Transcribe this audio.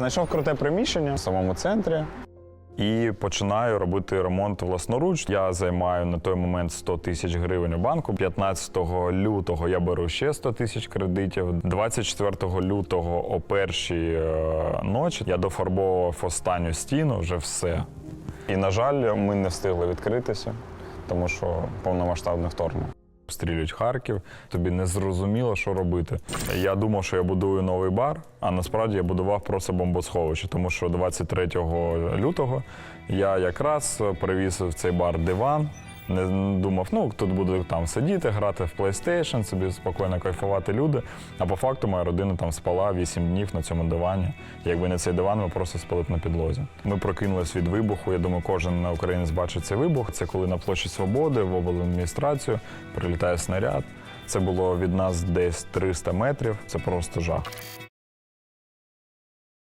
Знайшов круте приміщення в самому центрі. І починаю робити ремонт власноруч. Я займаю на той момент 100 тисяч гривень у банку. 15 лютого я беру ще 100 тисяч кредитів. 24 лютого о першій е, ночі я дофарбовував останню стіну, вже все. І, на жаль, ми не встигли відкритися, тому що повномасштабне вторгнення. Обстрілюють Харків, тобі не зрозуміло, що робити. Я думав, що я будую новий бар, а насправді я будував просто бомбосховище, тому що 23 лютого я якраз привіз в цей бар диван. Не думав, ну тут буду там сидіти, грати в PlayStation, собі спокійно кайфувати люди. А по факту моя родина там спала 8 днів на цьому дивані. Якби не цей диван, ми просто спали б на підлозі. Ми прокинулись від вибуху. Я думаю, кожен на українець бачить цей вибух. Це коли на площі Свободи в обладміністрацію прилітає снаряд. Це було від нас десь 300 метрів. Це просто жах.